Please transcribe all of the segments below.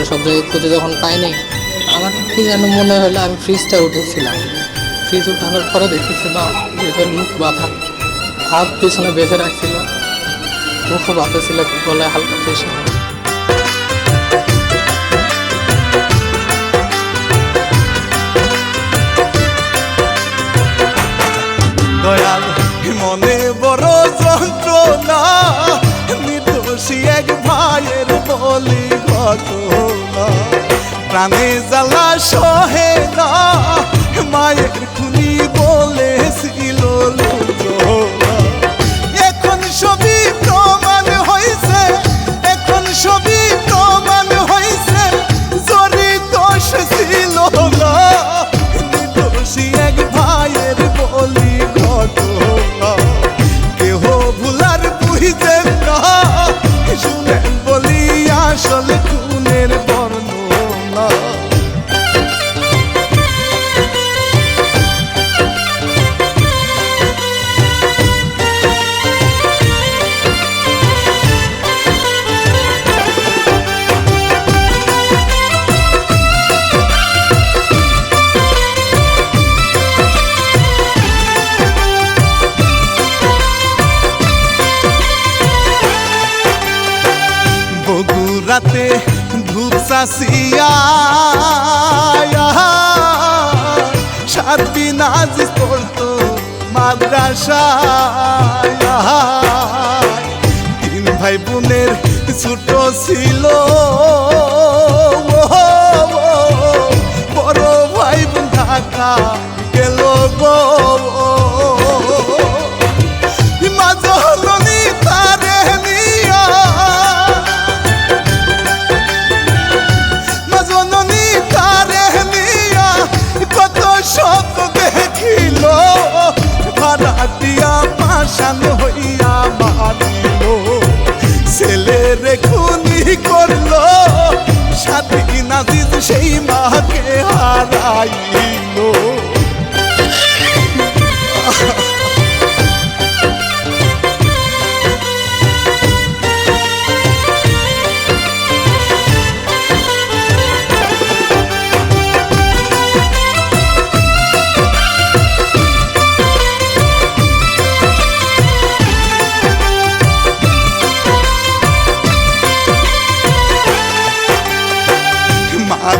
তারপরে সব জায়গায় খুঁজে যখন পাইনি, আমার কি যেন মনে হলো আমি ফ্রিজটা উঠেছিলাম। ফ্রিজ উঠানোর পরে দেখেছি না নিজের মুখ বাঁধা। হাত পিছনে বেঁধে রাখছিল। মুখও বাঁধা ছিল, গলায় হালকা ফেসে দয়াল, মনে বড় যন্ত্রণা, নির্দোষী এক ভাইয়ের বলি। প্রাণে জ্বালা সহে মায়ের খুনি বগুড়াতে ধূপ সাসিয়া সাত দিন আজ পড়তো মাদ্রাসা তিন ভাই বোনের ছোট ছিল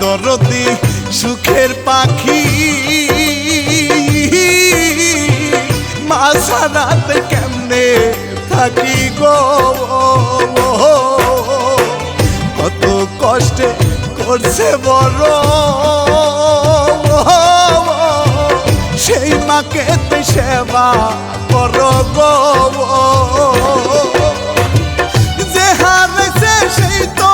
দরদি সুখের পাখি। মা সারাতে কেমনে থাকি গো? কত কষ্টে করছে বড়। সেই মাকে সেবা কর গো। যে হারেছে সেই তো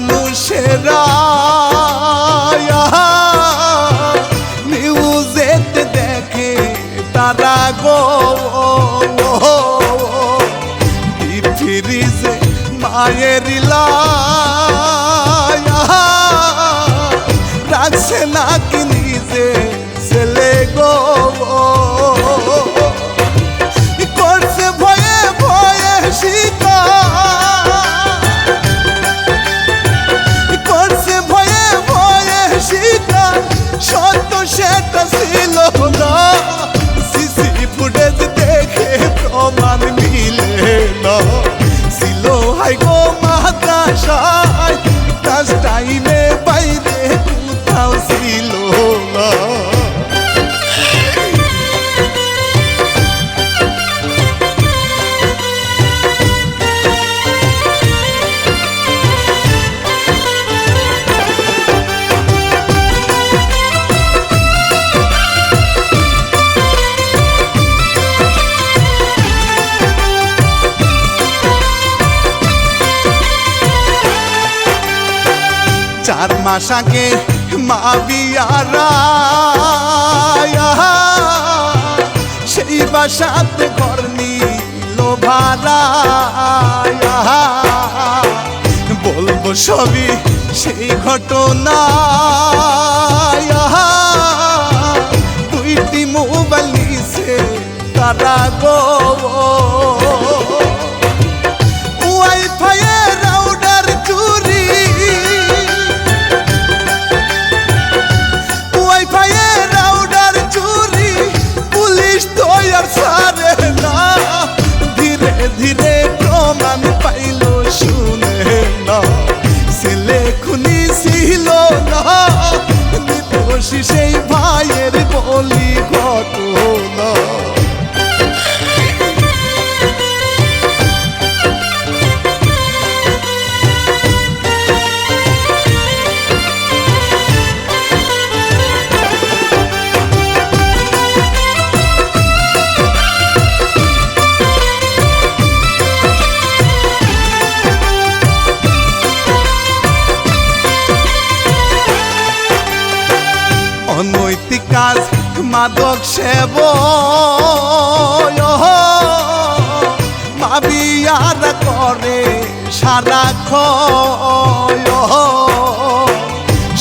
মানুষেরা আশাকে মা বিয়ারা সেই বাসাত করনি লোভারা বলব সবই সেই ঘটনা দুইটি মোবাইল নিছে তারা গো।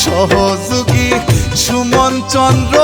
সহযোগী সুমন চন্দ্র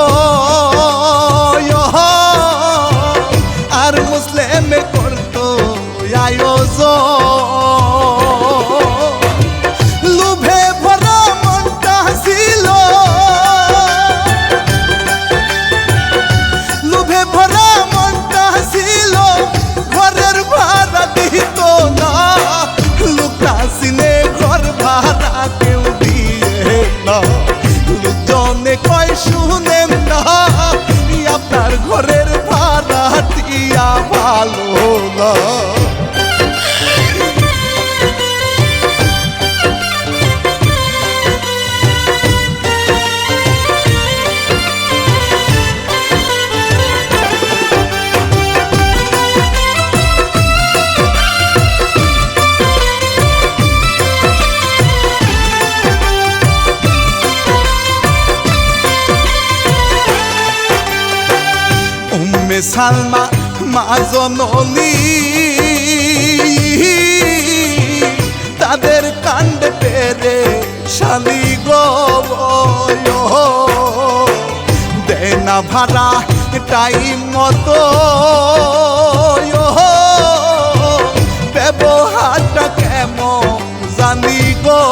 ঘরের ভাড়া দিয়া ভালো লয় সালমা মা তাদের কাণ্ডে পেরে শালি দে না ভাড়া টাইম মতো ব্যবহারটা কেমন জানি গো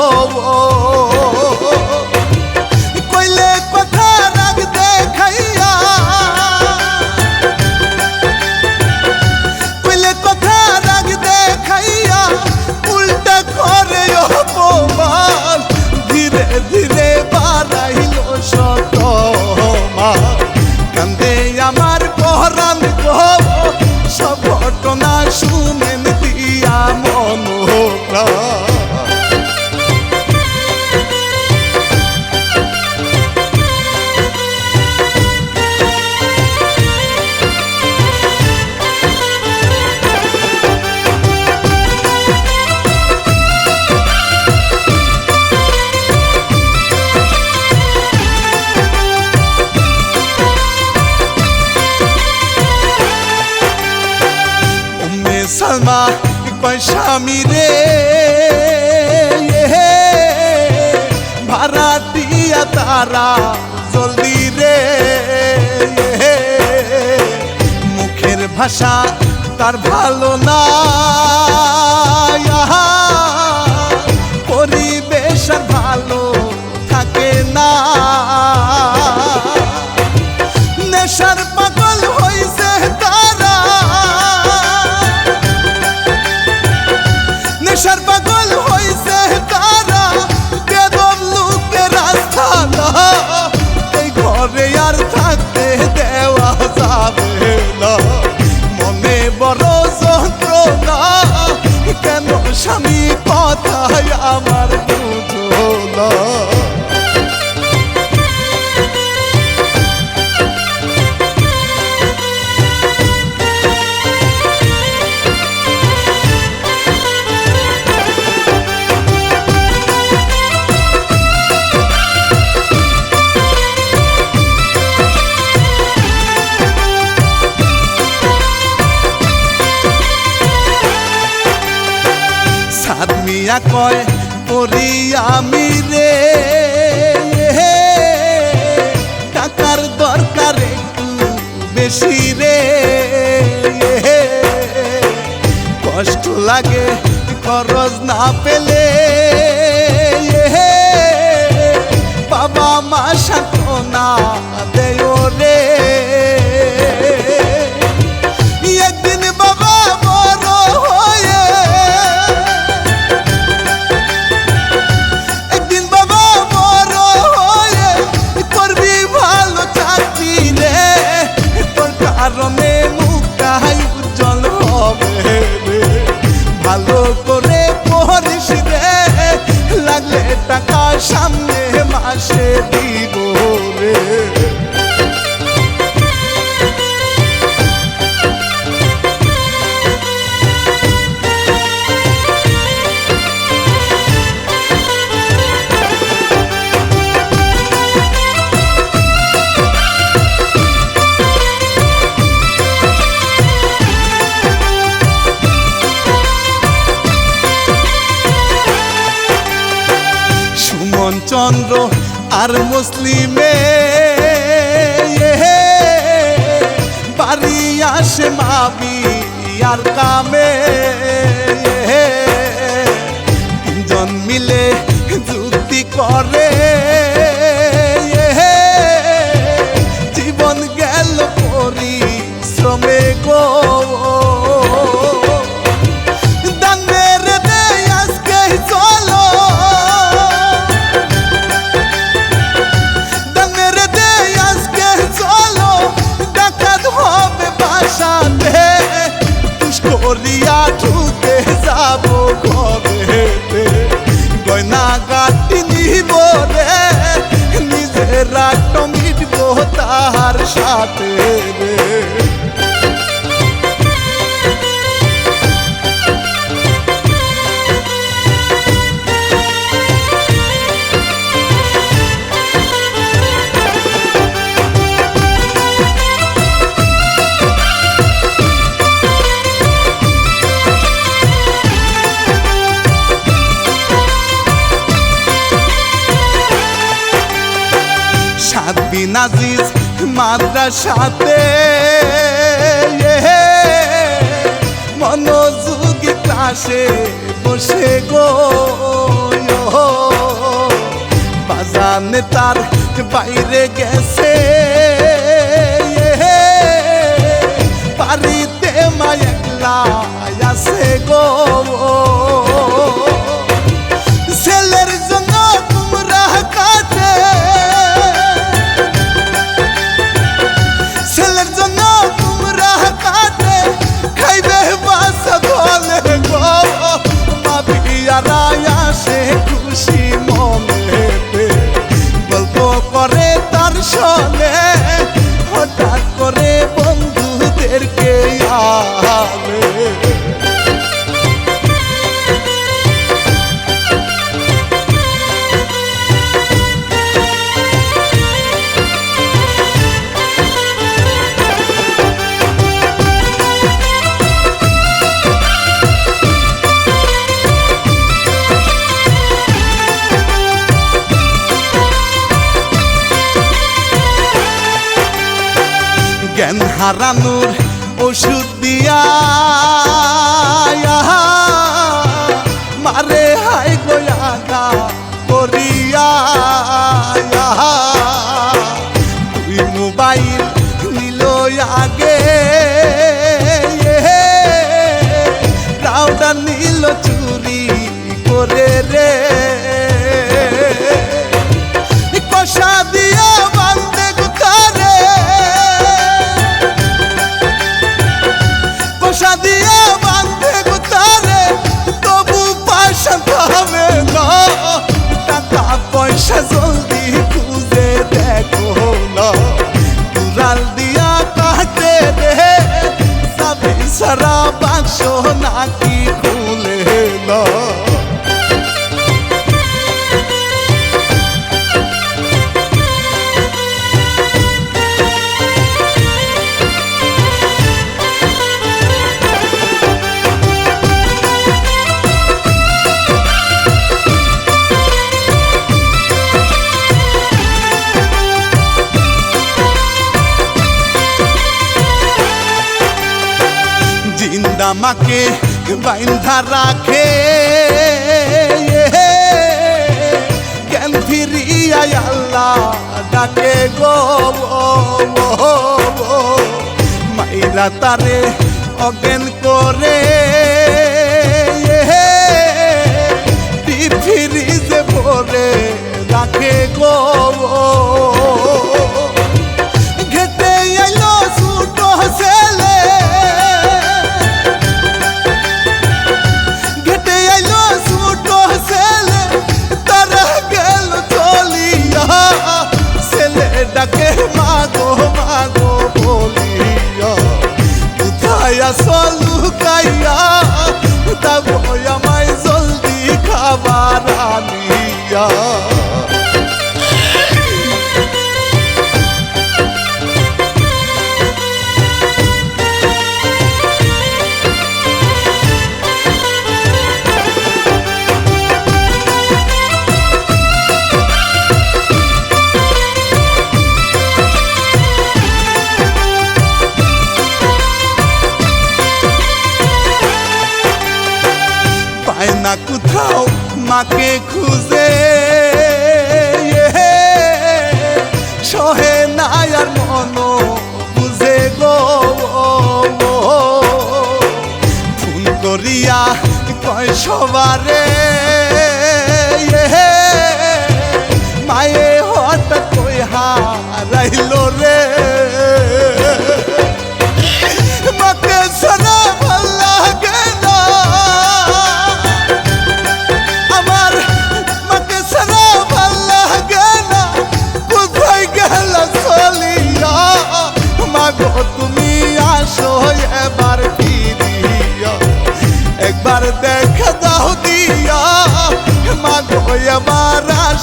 আমি রে ভাড়া দিয়া তারা জলদি রে মুখের ভাষা তার ভালো না ay ama কয় পরি আমি রে। টাকার দরকার একটু বেশি রে। কষ্ট লাগে, খরচ না পেলে। বাবা মা সাথ না দেয় চন্দ্র আর মুসলিমে বাড়ি আসে মাবি আর কামে। মাদ্রাসাতে মনোযোগী ক্লাসে বসে গো বাজানে তার বাইরে গেছে পারিতে মা একলা আছে গো। হারানোর ওষুধ দিয়া সারা বাক্স নাকি খুলে না আমাকে বাইন্ধা রাখে জ্ঞান ফিরিয়া আল্লাহ ডাকে গো মাইরা তারে অজ্ঞান করে ফিরিজে মাকে খুঁজে সহে না আর মন বুঝে গো ফোন করিয়া কয় সবারে মায়ে হঠাৎ কই হারাইল রে।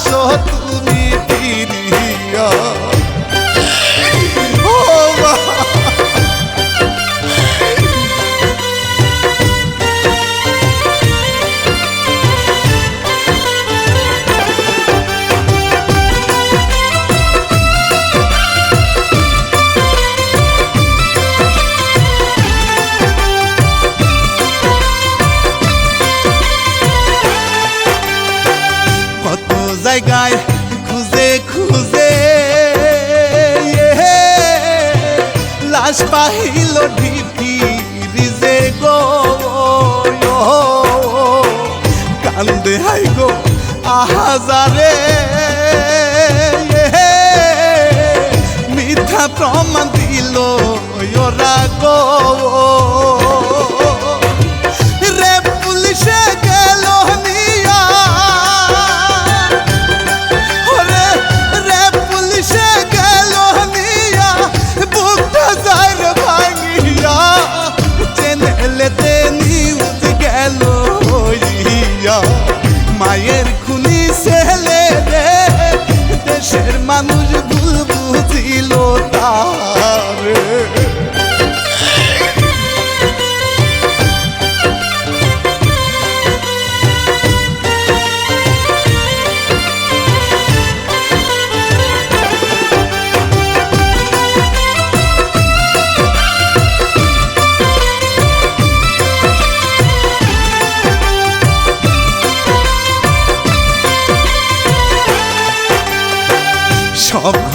আসো তুমি ফিরিয়া লাশ পাহিল ঢিপি রিজে গো কান্দে হাই গো আহাজারে। মিথ্যা প্রমাণ দিল ওরা গো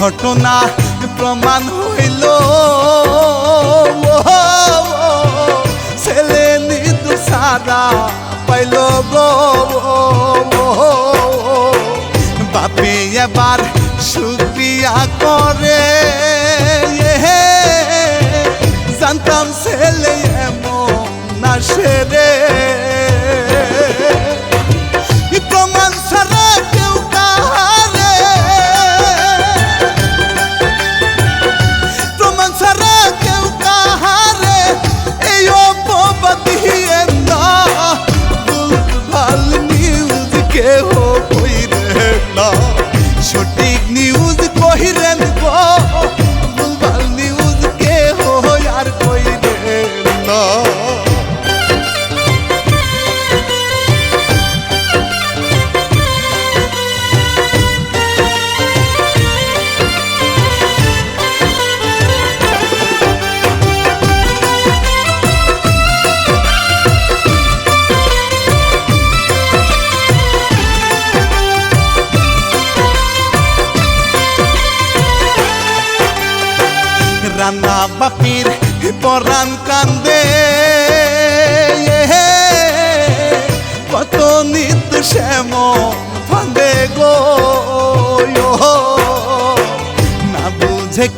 ঘটনা প্রমাণ হইল। ছেলে নিদু সারা পাইল বাপে এবার শুক্রিয়া করে।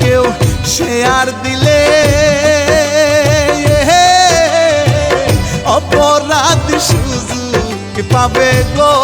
কেউ শেয়ার দিলে। অপরাধ সুযোগ পাবে গো।